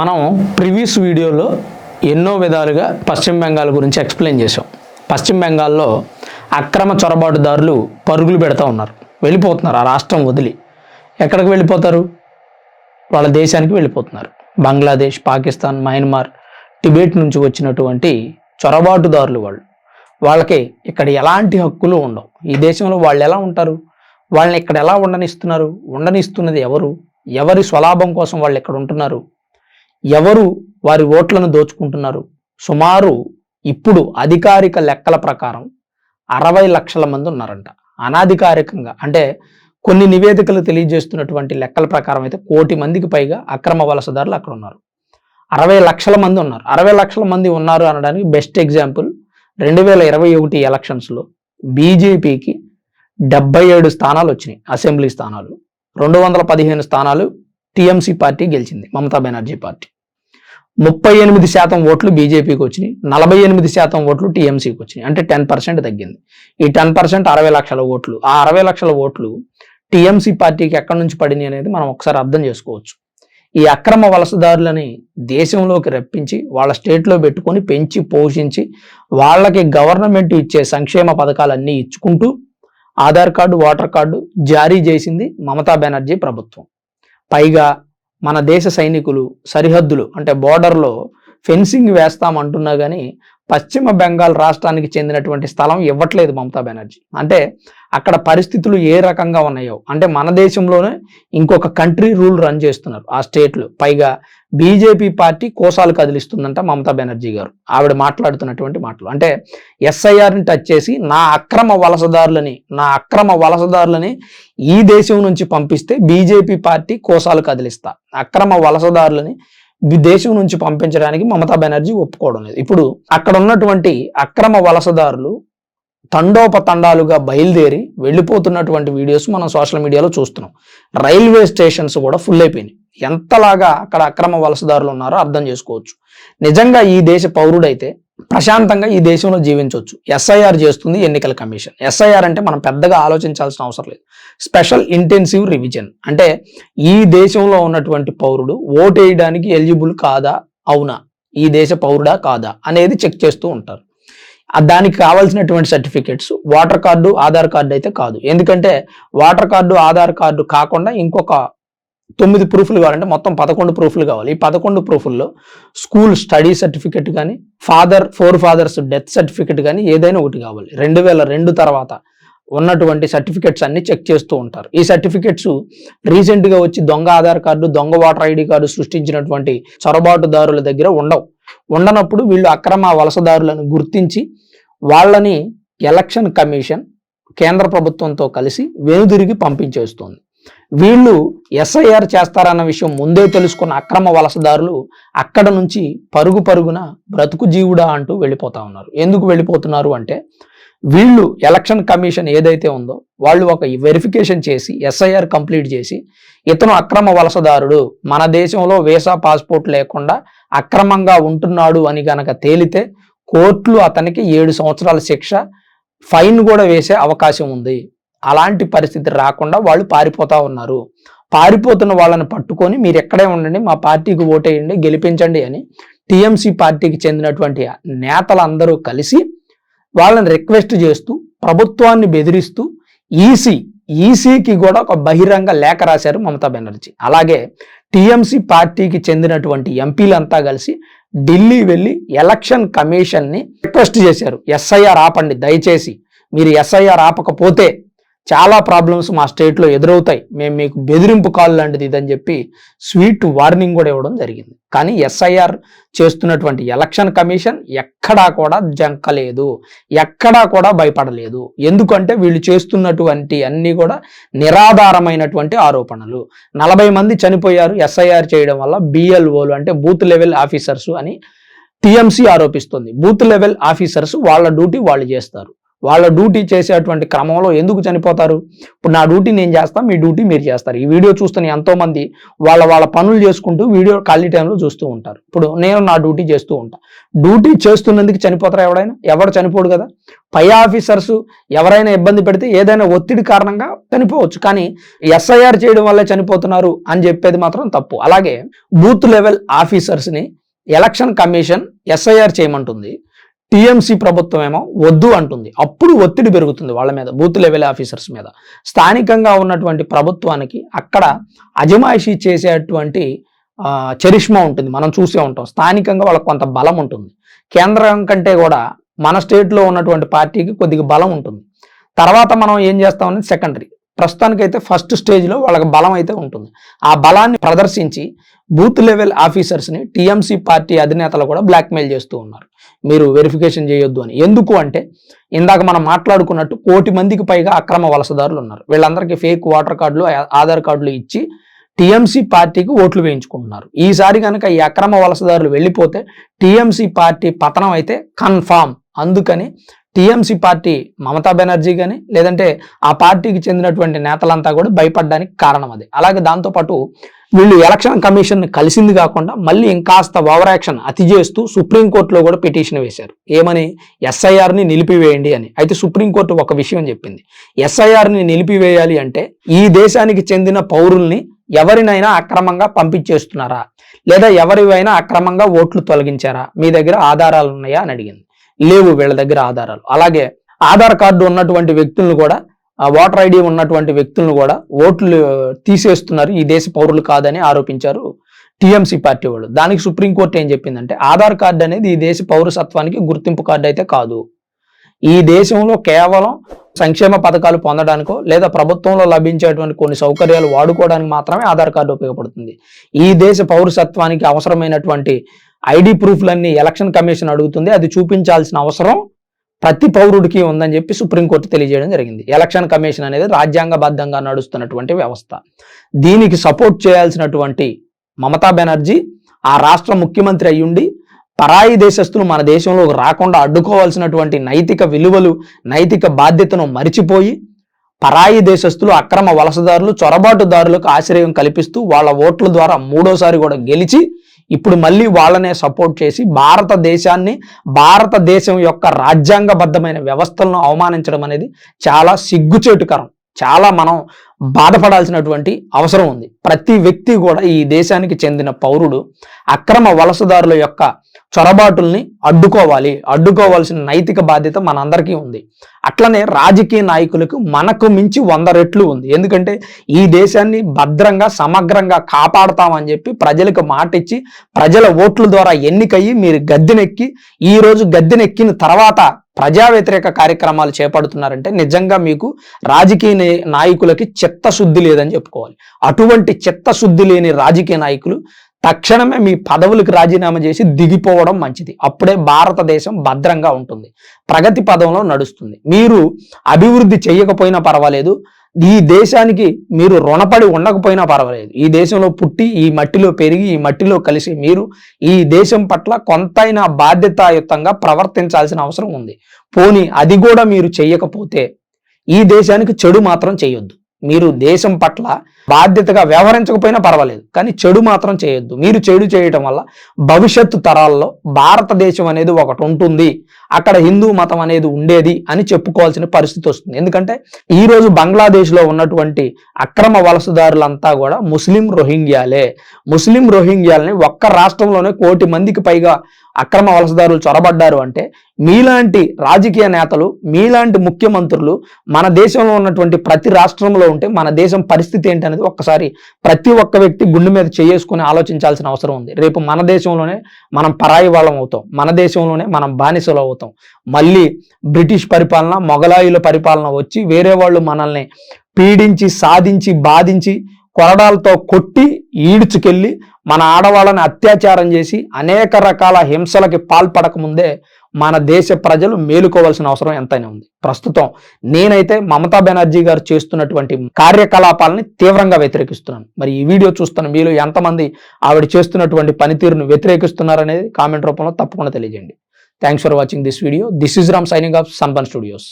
మనం ప్రీవియస్ వీడియోలో ఎన్నో విధాలుగా పశ్చిమ బెంగాల్ గురించి ఎక్స్ప్లెయిన్ చేసాం పశ్చిమ బెంగాల్లో అక్రమ చొరబాటుదారులు పరుగులు పెడతా ఉన్నారు. వెళ్ళిపోతున్నారు ఆ రాష్ట్రం వదిలి. ఎక్కడికి వెళ్ళిపోతారు? వాళ్ళ దేశానికి వెళ్ళిపోతున్నారు. బంగ్లాదేశ్ పాకిస్తాన్ మయన్మార్ టిబెట్ నుంచి వచ్చినటువంటి చొరబాటుదారులు వాళ్ళు. వాళ్ళకి ఇక్కడ ఎలాంటి హక్కులు ఉండవు. ఈ దేశంలో వాళ్ళు ఎలా ఉంటారు? వాళ్ళని ఇక్కడ ఎలా ఉండనిస్తున్నారు? ఉండనిస్తున్నది ఎవరు? ఎవరి స్వలాభం కోసం వాళ్ళు ఇక్కడ ఉంటున్నారు? ఎవరు వారి ఓట్లను దోచుకుంటున్నారు? సుమారు ఇప్పుడు అధికారిక లెక్కల ప్రకారం అరవై లక్షల మంది ఉన్నారంట. అనాధికారికంగా అంటే కొన్ని నివేదికలు తెలియజేస్తున్నటువంటి లెక్కల ప్రకారం అయితే కోటి మందికి పైగా అక్రమ వలసదారులు అక్కడ ఉన్నారు. అరవై లక్షల మంది ఉన్నారు. అరవై లక్షల మంది ఉన్నారు అనడానికి బెస్ట్ ఎగ్జాంపుల్ రెండు వేల ఇరవై ఒకటి ఎలక్షన్స్లో బీజేపీకి డెబ్బై ఏడు స్థానాలు వచ్చినాయి. అసెంబ్లీ స్థానాలు రెండు వందల పదిహేను స్థానాలు టీఎంసీ పార్టీ గెలిచింది మమతా బెనర్జీ పార్టీ. ముప్పై ఎనిమిది శాతం ఓట్లు బీజేపీకి వచ్చినాయి నలభై ఎనిమిది శాతం ఓట్లు టీఎంసీకి వచ్చినాయి అంటే టెన్ పర్సెంట్ తగ్గింది. ఈ టెన్ పర్సెంట్ అరవై లక్షల ఓట్లు ఆ అరవై లక్షల ఓట్లు టీఎంసీ పార్టీకి ఎక్కడి నుంచి పడినాయి అనేది మనం ఒకసారి అర్థం చేసుకోవచ్చు. ఈ అక్రమ వలసదారులని దేశంలోకి రప్పించి వాళ్ళ స్టేట్లో పెట్టుకొని పెంచి పోషించి వాళ్ళకి గవర్నమెంట్ ఇచ్చే సంక్షేమ పథకాలన్నీ ఇచ్చుకుంటూ ఆధార్ కార్డు ఓటర్ కార్డు జారీ చేసింది మమతా బెనర్జీ ప్రభుత్వం. పైగా మన దేశ సైనికులు సరిహద్దులు అంటే బోర్డర్లో ఫెన్సింగ్ వేస్తామంటున్నా కానీ పశ్చిమ బెంగాల్ రాష్ట్రానికి చెందినటువంటి స్థలం ఇవ్వట్లేదు మమతా బెనర్జీ. అంటే అక్కడ పరిస్థితులు ఏ రకంగా ఉన్నాయో అంటే మన దేశంలోనే ఇంకొక కంట్రీ రూల్ రన్ చేస్తున్నారు ఆ స్టేట్లు పైగా బీజేపీ పార్టీ కోసాలు కదిలిస్తుందంట మమతా బెనర్జీ గారు. ఆవిడ మాట్లాడుతున్నటువంటి మాటలు. అంటే ఎస్ఐఆర్ని టచ్ చేసి నా అక్రమ వలసదారులని నా అక్రమ వలసదారులని ఈ దేశం నుంచి పంపిస్తే బీజేపీ పార్టీ కోసాలు కదిలిస్తా. అక్రమ వలసదారులని దేశం నుంచి పంపించడానికి మమతా బెనర్జీ ఒప్పుకోవడం లేదు. ఇప్పుడు అక్కడ ఉన్నటువంటి అక్రమ వలసదారులు తండోపతండాలుగా బయలుదేరి వెళ్ళిపోతున్నటువంటి వీడియోస్ మనం సోషల్ మీడియాలో చూస్తున్నాం. రైల్వే స్టేషన్స్ కూడా ఫుల్ అయిపోయినాయి. ఎంతలాగా అక్కడ అక్రమ వలసదారులు ఉన్నారో అర్థం చేసుకోవచ్చు. నిజంగా ఈ దేశ పౌరుడైతే ప్రశాంతంగా ఈ దేశంలో జీవించవచ్చు. ఎస్ఐఆర్ చేస్తుంది ఎన్నికల కమిషన్. ఎస్ఐఆర్ అంటే మనం పెద్దగా ఆలోచించాల్సిన అవసరం లేదు. Special intensive revision. అంటే ఈ దేశంలో ఉన్నటువంటి పౌరుడు ఓటు వేయడానికి ఎలిజిబుల్ కాదా? అవునా? ఈ దేశ పౌరుడా కాదా? అనేది చెక్ చేస్తూ ఉంటారు. దానికి కావాల్సినటువంటి certificates voter card Aadhaar card అయితే కాదు. ఎందుకంటే వాటర్ కార్డు ఆధార్ కార్డు కాకుండా ఇంకొక తొమ్మిది ప్రూఫ్లు కావాలంటే మొత్తం పదకొండు ప్రూఫ్లు కావాలి. ఈ పదకొండు ప్రూఫ్ల్లో స్కూల్ స్టడీ సర్టిఫికెట్ కానీ father for father's death certificate కానీ ఏదైనా ఒకటి కావాలి. రెండు వేల రెండు తర్వాత ఉన్నటువంటి సర్టిఫికెట్స్ అన్ని చెక్ చేస్తూ ఉంటారు. ఈ సర్టిఫికెట్స్ రీసెంట్గా వచ్చి దొంగ ఆధార్ కార్డు దొంగ ఓటర్ ఐడి కార్డు సృష్టించినటువంటి చొరబాటుదారుల దగ్గర ఉండవు. ఉండనప్పుడు వీళ్ళు అక్రమ వలసదారులను గుర్తించి వాళ్ళని ఎలక్షన్ కమిషన్ కేంద్ర ప్రభుత్వంతో కలిసి వెనుదిరిగి పంపించేస్తుంది. వీళ్ళు ఎస్ఐఆర్ చేస్తారన్న విషయం ముందే తెలుసుకున్న అక్రమ వలసదారులు అక్కడ నుంచి పరుగు పరుగున బ్రతుకు జీవుడా అంటూ వెళ్ళిపోతా ఉన్నారు. ఎందుకు వెళ్ళిపోతున్నారు అంటే వీళ్ళు ఎలక్షన్ కమిషన్ ఏదైతే ఉందో వాళ్ళు ఒక వెరిఫికేషన్ చేసి ఎస్ఐఆర్ కంప్లీట్ చేసి ఇతను అక్రమ వలసదారుడు మన దేశంలో వీసా పాస్పోర్ట్ లేకుండా అక్రమంగా ఉంటున్నాడు అని గనక తేలితే కోర్టులు అతనికి ఏడు సంవత్సరాల శిక్ష ఫైన్ కూడా వేసే అవకాశం ఉంది. అలాంటి పరిస్థితి రాకుండా వాళ్ళు పారిపోతా ఉన్నారు. పారిపోతున్న వాళ్ళని పట్టుకొని మీరు ఎక్కడే ఉండండి మా పార్టీకి ఓటేయండి గెలిపించండి అని టీఎంసీ పార్టీకి చెందినటువంటి నేతలందరూ కలిసి వాళ్ళని రిక్వెస్ట్ చేస్తూ ప్రభుత్వాన్ని బెదిరిస్తూ ఈసీ ఈసీకి కూడా ఒక బహిరంగ లేఖ రాశారు మమతా బెనర్జీ. అలాగే టీఎంసీ పార్టీకి చెందినటువంటి ఎంపీలంతా కలిసి ఢిల్లీ వెళ్ళి ఎలక్షన్ కమిషన్ని రిక్వెస్ట్ చేశారు. ఎస్ఐఆర్ ఆపండి దయచేసి. మీరు ఎస్ఐఆర్ ఆపకపోతే చాలా ప్రాబ్లమ్స్ మా స్టేట్లో ఎదురవుతాయి. మేము మీకు బెదిరింపు కాల్ లాంటిది ఇదని చెప్పి స్వీట్ వార్నింగ్ కూడా ఇవ్వడం జరిగింది. కానీ ఎస్ఐఆర్ చేస్తున్నటువంటి ఎలక్షన్ కమిషన్ ఎక్కడా కూడా జంకలేదు. ఎక్కడా కూడా భయపడలేదు. ఎందుకంటే వీళ్ళు చేస్తున్నటువంటి అన్నీ కూడా నిరాధారమైనటువంటి ఆరోపణలు. నలభై మంది చనిపోయారు ఎస్ఐఆర్ చేయడం వల్ల బిఎల్ఓలు అంటే బూత్ లెవెల్ ఆఫీసర్స్ అని టిఎంసి ఆరోపిస్తుంది. బూత్ లెవెల్ ఆఫీసర్స్ వాళ్ళ డ్యూటీ వాళ్ళు చేస్తారు. వాళ్ళ డ్యూటీ చేసేటువంటి క్రమంలో ఎందుకు చనిపోతారు? ఇప్పుడు నా డ్యూటీ నేను చేస్తాను మీ డ్యూటీ మీరు చేస్తారు. ఈ వీడియో చూస్తున్న ఎంతోమంది వాళ్ళ వాళ్ళ పనులు చేసుకుంటూ వీడియో ఖాళీ టైంలో చూస్తూ ఉంటారు. ఇప్పుడు నేను నా డ్యూటీ చేస్తూ ఉంటాను డ్యూటీ చేస్తున్నందుకు చనిపోతారా ఎవడైనా? ఎవడు చనిపోడు కదా. పై ఆఫీసర్స్ ఎవరైనా ఇబ్బంది పెడితే ఏదైనా ఒత్తిడి కారణంగా చనిపోవచ్చు. కానీ ఎస్ఐఆర్ చేయడం వల్లే చనిపోతున్నారు అని చెప్పేది మాత్రం తప్పు. అలాగే బూత్ లెవెల్ ఆఫీసర్స్ని ఎలక్షన్ కమిషన్ ఎస్ఐఆర్ చేయమంటుంది. టీఎంసీ ప్రభుత్వం ఏమో వద్దు అంటుంది. అప్పుడు ఒత్తిడి పెరుగుతుంది వాళ్ళ మీద బూత్ లెవెల్ ఆఫీసర్స్ మీద. స్థానికంగా ఉన్నటువంటి ప్రభుత్వానికి అక్కడ అజమాయిషీ చేసేటువంటి చరిష్మా ఉంటుంది. మనం చూసే ఉంటాం. స్థానికంగా వాళ్ళకి కొంత బలం ఉంటుంది. కేంద్రం కంటే కూడా మన స్టేట్లో ఉన్నటువంటి పార్టీకి కొద్దిగా బలం ఉంటుంది. తర్వాత మనం ఏం చేస్తామనేది సెకండరీ. ప్రస్తుతానికైతే ఫస్ట్ స్టేజ్లో వాళ్ళకి బలం అయితే ఉంటుంది. ఆ బలాన్ని ప్రదర్శించి బూత్ లెవెల్ ఆఫీసర్స్ని టీఎంసీ పార్టీ అధినేతలు కూడా బ్లాక్మెయిల్ చేస్తూ ఉన్నారు. మీరు వెరిఫికేషన్ చేయొద్దు అని. ఎందుకు అంటే ఇందాక మనం మాట్లాడుకున్నట్టు కోటి మందికి పైగా అక్రమ వలసదారులు ఉన్నారు. వీళ్ళందరికీ ఫేక్ ఓటర్ కార్డులు ఆధార్ కార్డులు ఇచ్చి టీఎంసీ పార్టీకి ఓట్లు వేయించుకుంటున్నారు. ఈసారి కనుక ఈ అక్రమ వలసదారులు వెళ్ళిపోతే టీఎంసీ పార్టీ పతనం అయితే కన్ఫామ్. అందుకని టీఎంసీ పార్టీ మమతా బెనర్జీ కానీ లేదంటే ఆ పార్టీకి చెందినటువంటి నేతలంతా కూడా భయపడడానికి కారణం అది. అలాగే దాంతోపాటు వీళ్ళు ఎలక్షన్ కమిషన్ కలిసింది కాకుండా మళ్ళీ ఇంకాస్త ఓవర్ యాక్షన్ అతి చేస్తూ సుప్రీంకోర్టులో కూడా పిటిషన్ వేశారు. ఏమని? ఎస్ఐఆర్ని నిలిపివేయండి అని. అయితే సుప్రీంకోర్టు ఒక విషయం చెప్పింది. ఎస్ఐఆర్ని నిలిపివేయాలి అంటే ఈ దేశానికి చెందిన పౌరుల్ని ఎవరినైనా అక్రమంగా పంపించేస్తున్నారా? లేదా ఎవరివైనా అక్రమంగా ఓట్లు తొలగించారా? మీ దగ్గర ఆధారాలు ఉన్నాయా అని అడిగింది. లేవు వీళ్ళ దగ్గర ఆధారాలు. అలాగే ఆధార్ కార్డు ఉన్నటువంటి వ్యక్తులను కూడా ఓటర్ ఐడి ఉన్నటువంటి వ్యక్తులను కూడా ఓట్లు తీసేస్తున్నారు. ఈ దేశ పౌరులు కాదని ఆరోపించారు టీఎంసీ పార్టీ వాళ్ళు. దానికి సుప్రీంకోర్టు ఏం చెప్పిందంటే ఆధార్ కార్డు అనేది ఈ దేశ పౌరసత్వానికి గుర్తింపు కార్డు అయితే కాదు. ఈ దేశంలో కేవలం సంక్షేమ పథకాలు పొందడానికో లేదా ప్రభుత్వంలో లభించేటువంటి కొన్ని సౌకర్యాలు వాడుకోవడానికి మాత్రమే ఆధార్ కార్డు ఉపయోగపడుతుంది. ఈ దేశ పౌరసత్వానికి అవసరమైనటువంటి ఐడి ప్రూఫ్లన్నీ ఎలక్షన్ కమిషన్ అడుగుతుంది. అది చూపించాల్సిన అవసరం ప్రతి పౌరుడికి ఉందని చెప్పి సుప్రీంకోర్టు తెలియజేయడం జరిగింది. ఎలక్షన్ కమిషన్ అనేది రాజ్యాంగబద్ధంగా నడుస్తున్నటువంటి వ్యవస్థ. దీనికి సపోర్ట్ చేయాల్సినటువంటి మమతా బెనర్జీ ఆ రాష్ట్ర ముఖ్యమంత్రి అయ్యుండి పరాయి దేశస్తులు మన దేశంలో రాకుండా అడ్డుకోవాల్సినటువంటి నైతిక విలువలు నైతిక బాధ్యతను మరిచిపోయి పరాయి దేశస్తులు అక్రమ వలసదారులు చొరబాటుదారులకు ఆశ్రయం కల్పిస్తూ వాళ్ళ ఓట్ల ద్వారా మూడోసారి కూడా గెలిచి ఇప్పుడు మళ్ళీ వాళ్ళనే సపోర్ట్ చేసి భారతదేశాన్ని భారతదేశం యొక్క రాజ్యాంగబద్ధమైన వ్యవస్థలను అవమానించడం అనేది చాలా సిగ్గుచేటుకరం. చాలా మనం బాధపడాల్సినటువంటి అవసరం ఉంది. ప్రతి వ్యక్తి కూడా ఈ దేశానికి చెందిన పౌరుడు అక్రమ వలసదారుల యొక్క చొరబాటుల్ని అడ్డుకోవాలి. అడ్డుకోవాల్సిన నైతిక బాధ్యత మనందరికీ ఉంది. అట్లనే రాజకీయ నాయకులకు మనకు మించి వంద రెట్లు ఉంది. ఎందుకంటే ఈ దేశాన్ని భద్రంగా సమగ్రంగా కాపాడుతామని చెప్పి ప్రజలకు మాట ఇచ్చి ప్రజల ఓట్ల ద్వారా ఎన్నికయ్యి మీరు గద్దెనెక్కి ఈ రోజు గద్దెనెక్కిన తర్వాత ప్రజా వ్యతిరేక కార్యక్రమాలు చేపడుతున్నారంటే నిజంగా మీకు రాజకీయ నాయకులకి నాయకులకి చిత్తశుద్ధి లేదని చెప్పుకోవాలి. అటువంటి చిత్తశుద్ధి లేని రాజకీయ నాయకులు తక్షణమే మీ పదవులకు రాజీనామా చేసి దిగిపోవడం మంచిది. అప్పుడే భారతదేశం భద్రంగా ఉంటుంది. ప్రగతి పదంలో నడుస్తుంది. మీరు అభివృద్ధి చేయకపోయినా పర్వాలేదు. ఈ దేశానికి మీరు రుణపడి ఉండకపోయినా పర్వాలేదు. ఈ దేశంలో పుట్టి ఈ మట్టిలో పెరిగి ఈ మట్టిలో కలిసి మీరు ఈ దేశం పట్ల కొంతైనా బాధ్యతాయుతంగా ప్రవర్తించాల్సిన అవసరం ఉంది. పోనీ అది కూడా మీరు చేయకపోతే ఈ దేశానికి చెడు మాత్రం చేయొద్దు మీరు దేశం పట్ల బాధ్యతగా వ్యవహరించకపోయినా పర్వాలేదు కానీ చెడు మాత్రం చేయొద్దు. మీరు చెడు చేయటం వల్ల భవిష్యత్తు తరాల్లో భారతదేశం అనేది ఒకటి ఉంటుంది. అక్కడ హిందూ మతం అనేది ఉండేది అని చెప్పుకోవాల్సిన పరిస్థితి వస్తుంది. ఎందుకంటే ఈ రోజు బంగ్లాదేశ్లో ఉన్నటువంటి అక్రమ వలసదారులంతా కూడా ముస్లిం రోహింగ్యాలే. ముస్లిం రోహింగ్యాలని ఒక్క రాష్ట్రంలోనే కోటి మందికి పైగా అక్రమ వలసదారులు చొరబడ్డారు అంటే మీలాంటి రాజకీయ నేతలు మీలాంటి ముఖ్యమంత్రులు మన దేశంలో ఉన్నటువంటి ప్రతి రాష్ట్రంలో ఉంటే మన దేశం పరిస్థితి ఏంటనేది ఒక్కసారి ప్రతి ఒక్క వ్యక్తి గుండె మీద చేసుకుని ఆలోచించాల్సిన అవసరం ఉంది. రేపు మన దేశంలోనే మనం పరాయి వాళ్ళం అవుతాం. మన దేశంలోనే మనం బానిసలు అవుతాం. మళ్ళీ బ్రిటిష్ పరిపాలన మొఘలాయుల పరిపాలన వచ్చి వేరే వాళ్ళు మనల్ని పీడించి సాధించి బాధించి కొరడాలతో కొట్టి ఈడ్చుకెళ్ళి మన ఆడవాళ్ళని అత్యాచారం చేసి అనేక రకాల హింసలకి పాల్పడకముందే మన దేశ ప్రజలు మేలుకోవాల్సిన అవసరం ఎంతైనా ఉంది. ప్రస్తుతం నేనైతే మమతా బెనర్జీ గారు చేస్తున్నటువంటి కార్యకలాపాలని తీవ్రంగా వ్యతిరేకిస్తున్నాను. మరి ఈ వీడియో చూస్తున్న మీలో ఎంతమంది ఆవిడ చేస్తున్నటువంటి పనితీరును వ్యతిరేకిస్తున్నారనేది కామెంట్ రూపంలో తప్పకుండా తెలియజేయండి. Thanks for watching this video this is Ram signing off సన్బన్ studios